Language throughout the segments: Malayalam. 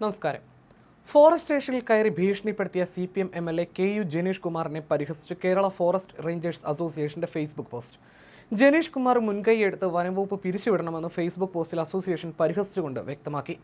നമസ്കാരം. ഫോറസ്റ്റ് സ്റ്റേഷനിൽ കയറി ഭീഷണിപ്പെടുത്തിയ C P M M L A K U Janeesh കുമാറിനെ പരിഹസിച്ച് കേരള ഫോറസ്റ്റ് റേഞ്ചേഴ്സ് അസോസിയേഷന്റെ ഫേസ്ബുക്ക് പോസ്റ്റ്. ജനീഷ് കുമാർ മുൻകൈയെടുത്ത് വനംവകുപ്പ് പിരിച്ചുവിടണമെന്ന് ഫേസ്ബുക്ക് പോസ്റ്റിൽ അസോസിയേഷൻ പരിഹസിച്ചുകൊണ്ട് വ്യക്തമാക്കി.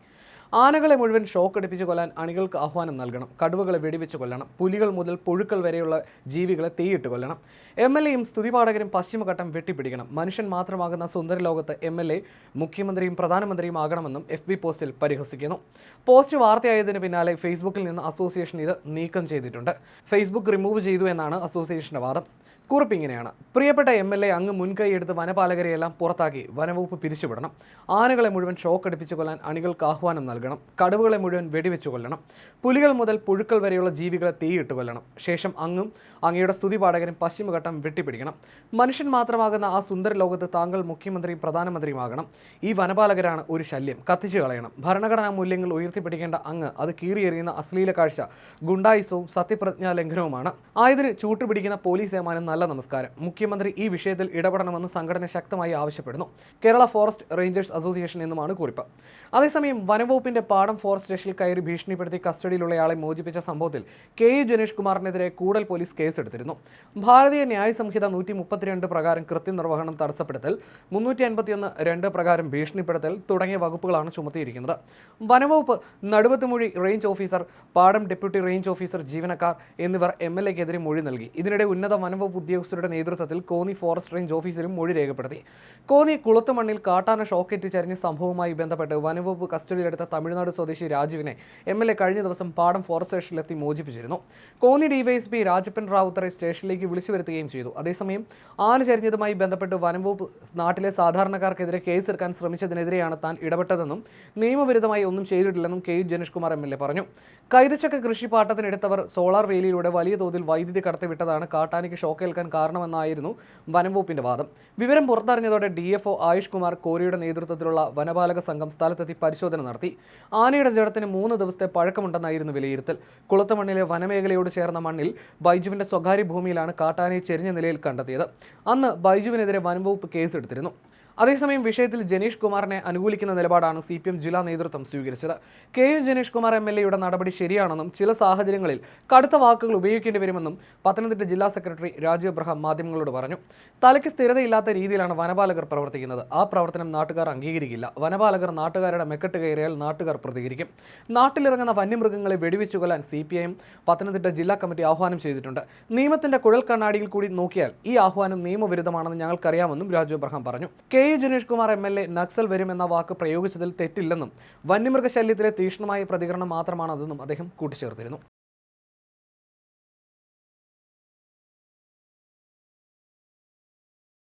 ആനകളെ മുഴുവൻ ഷോക്ക് അടിപ്പിച്ച് കൊല്ലാൻ അണികൾക്ക് ആഹ്വാനം നൽകണം. കടുവകളെ വെടിവെച്ച് കൊല്ലണം. പുലികൾ മുതൽ പുഴുക്കൾ വരെയുള്ള ജീവികളെ തീയിട്ട് കൊല്ലണം. എം എൽ എയും സ്തുതിപാഠകരും പശ്ചിമഘട്ടം വെട്ടിപ്പിടിക്കണം. മനുഷ്യൻ മാത്രമാകുന്ന സുന്ദര ലോകത്ത് എം എൽ എ മുഖ്യമന്ത്രിയും പ്രധാനമന്ത്രിയും ആകണമെന്നും എഫ് ബി പോസ്റ്റിൽ പരിഹസിക്കുന്നു. പോസ്റ്റ് വാർത്തയായതിന് പിന്നാലെ ഫേസ്ബുക്കിൽ നിന്ന് അസോസിയേഷൻ ഇത് നീക്കം ചെയ്തിട്ടുണ്ട്. ഫേസ്ബുക്ക് റിമൂവ് ചെയ്തു എന്നാണ് അസോസിയേഷന്റെ വാദം. കുറിപ്പ് ഇങ്ങനെയാണ് പ്രിയപ്പെട്ട എം എൽ എ അങ്ങ് മുൻകൈയെടുത്ത് വനപാലകരെയെല്ലാം പുറത്താക്കി വനവകുപ്പ് പിരിച്ചുവിടണം. ആനകളെ മുഴുവൻ ഷോക്ക് അടിപ്പിച്ചു കൊല്ലാൻ അണികൾക്ക് ആഹ്വാനം നൽകണം. കടുവകളെ മുഴുവൻ വെടിവെച്ചു കൊല്ലണം. പുലികൾ മുതൽ പുഴുക്കൾ വരെയുള്ള ജീവികളെ തീയിട്ട് കൊല്ലണം. ശേഷം അങ്ങും അങ്ങയുടെ സ്തുതി പാഠകരും പശ്ചിമഘട്ടം വെട്ടിപ്പിടിക്കണം. മനുഷ്യൻ മാത്രമാകുന്ന ആ സുന്ദര ലോകത്ത് താങ്കൾ മുഖ്യമന്ത്രിയും പ്രധാനമന്ത്രിയുമാകണം. ഈ വനപാലകരാണ് ഒരു ശല്യം. കത്തിച്ചു കളയണം. ഭരണഘടനാ മൂല്യങ്ങൾ ഉയർത്തിപ്പിടിക്കേണ്ട അങ്ങ് അത് കീറിയെറിയുന്ന അശ്ലീല കാഴ്ച ഗുണ്ടായിസവും സത്യപ്രതിജ്ഞാ ലംഘനവുമാണ് ആയതിന് ചൂട്ടുപിടിക്കുന്ന പോലീസ് ഏമാനും നല്ല നമസ്കാരം. മുഖ്യമന്ത്രി ഈ വിഷയത്തിൽ ഇടപെടണമെന്ന് സംഘടന ശക്തമായി ആവശ്യപ്പെടുന്നു. കേരള ഫോറസ്റ്റ് റേഞ്ചേഴ്സ് അസോസിയേഷൻ എന്നുമാണ് കുറിപ്പ്. അതേസമയം വനംവകുപ്പിന്റെ പാടം ഫോറസ്റ്റ് സ്റ്റേഷനിൽ കയറി ഭീഷണിപ്പെടുത്തി കസ്റ്റഡിയിലുള്ളയാളെ മോചിപ്പിച്ച സംഭവത്തിൽ കെ യു ജനേഷ് കുമാറിനെതിരെ കൂടൽ പോലീസ് കേസെടുത്തിരുന്നു. ഭാരതീയ ന്യായ സംഹിത നൂറ്റി മുപ്പത്തിരണ്ട് പ്രകാരം കൃത്യനിർവഹണം തടസ്സപ്പെടുത്തൽ മുന്നൂറ്റി അൻപത്തിയൊന്ന് രണ്ട് പ്രകാരം ഭീഷണിപ്പെടുത്തൽ തുടങ്ങിയ വകുപ്പുകളാണ് ചുമത്തിയിരിക്കുന്നത്. വനംവകുപ്പ് Naduvathumuzhi range officer Padam deputy range officer ജീവനക്കാർ എന്നിവർ എം എൽ എക്കെതിരെ മൊഴി നൽകി. ഇതിനിടെ ഉന്നത വനവകുപ്പ് ഉദ്യോഗസ്ഥരുടെ നേതൃത്വത്തിൽ കോന്നി ഫോറസ്റ്റ് റേഞ്ച് ഓഫീസിലും മൊഴി രേഖപ്പെടുത്തി. കോന്നി കുളത്തുമണ്ണിൽ കാട്ടാന ഷോക്കേറ്റ് ചരിഞ്ഞ സംഭവവുമായി ബന്ധപ്പെട്ട് വനംവകുപ്പ് കസ്റ്റഡിയിലെടുത്ത തമിഴ്നാട് സ്വദേശി രാജുവിനെ എം എൽ എ കഴിഞ്ഞ ദിവസം പാടം ഫോറസ്റ്റ് സ്റ്റേഷനിലെത്തി മോചിപ്പിച്ചിരുന്നു. കോന്നി ഡിവൈഎസ്പി രാജപ്പൻ റാവുത്തറെ സ്റ്റേഷനിലേക്ക് വിളിച്ചു വരുത്തുകയും ചെയ്തു. അതേസമയം ആന ചരിഞ്ഞതുമായി ബന്ധപ്പെട്ട് വനംവകുപ്പ് നാട്ടിലെ സാധാരണക്കാർക്കെതിരെ കേസെടുക്കാൻ ശ്രമിച്ചതിനെതിരെയാണ് താൻ ഇടപെട്ടതെന്നും നിയമവിരുദ്ധമായി ഒന്നും ചെയ്തിട്ടില്ലെന്നും K U Janeesh Kumar M L A പറഞ്ഞു. കൈതച്ചക്ക കൃഷി പാട്ടത്തിനെടുത്തവർ സോളാർ വേലിയിലൂടെ വലിയ തോതിൽ വൈദ്യുതി കടത്തിവിട്ടതാണ് കാട്ടാനയ്ക്ക് ഷോക്കേൽക്കാൻ കാരണമെന്നായിരുന്നു വനംവകുപ്പിന്റെ വാദം. വിവരം പുറത്തറിഞ്ഞതോടെ D F O Ayush Kumar കോരിയുടെ നേതൃത്വത്തിലുള്ള വനപാലക സംഘം സ്ഥലത്തെത്തി പരിശോധന നടത്തി. ആനയുടെ ജഡത്തിന് മൂന്ന് ദിവസത്തെ പഴക്കമുണ്ടെന്നായിരുന്നു വിലയിരുത്തൽ. കുളത്തമണ്ണിലെ വനമേഖലയോട് ചേർന്ന മണ്ണിൽ ബൈജുവിന്റെ സ്വകാര്യ ഭൂമിയിലാണ് കാട്ടാനയെ ചെരിഞ്ഞ നിലയിൽ കണ്ടെത്തിയത്. അന്ന് ബൈജുവിനെതിരെ വനംവകുപ്പ് കേസെടുത്തിരുന്നു. അതേസമയം വിഷയത്തിൽ ജനീഷ് കുമാറിനെ അനുകൂലിക്കുന്ന നിലപാടാണ് സി പി എം ജില്ലാ നേതൃത്വം സ്വീകരിച്ചത്. K U Janeesh Kumar M L എയുടെ നടപടി ശരിയാണെന്നും ചില സാഹചര്യങ്ങളിൽ കടുത്ത വാക്കുകൾ ഉപയോഗിക്കേണ്ടി വരുമെന്നും പത്തനംതിട്ട ജില്ലാ സെക്രട്ടറി രാജു അബ്രഹാം മാധ്യമങ്ങളോട് പറഞ്ഞു. തലയ്ക്ക് സ്ഥിരതയില്ലാത്ത രീതിയിലാണ് വനപാലകർ പ്രവർത്തിക്കുന്നത്. ആ പ്രവർത്തനം നാട്ടുകാർ അംഗീകരിക്കില്ല. വനപാലകർ നാട്ടുകാരുടെ മെക്കെട്ട് കയറിയാൽ നാട്ടുകാർ പ്രതികരിക്കും. നാട്ടിലിറങ്ങുന്ന വന്യമൃഗങ്ങളെ വെടിവെച്ചു കൊല്ലാൻ C P I M Pathanamthitta ജില്ലാ കമ്മിറ്റി ആഹ്വാനം ചെയ്തിട്ടുണ്ട്. നിയമത്തിന്റെ കുഴൽ കണ്ണാടിയിൽ കൂടി നോക്കിയാൽ ഈ ആഹ്വാനം നിയമവിരുദ്ധമാണെന്ന് ഞങ്ങൾക്കറിയാമെന്നും രാജു അബ്രഹാം പറഞ്ഞു. K U Janeesh Kumar M L A Naxal വരുമെന്ന വാക്ക് പ്രയോഗിച്ചതിൽ തെറ്റില്ലെന്നും വന്യമൃഗശല്യത്തിലെ തീക്ഷ്ണമായ പ്രതികരണം മാത്രമാണതെന്നും അദ്ദേഹം കൂട്ടിച്ചേർത്തിരുന്നു.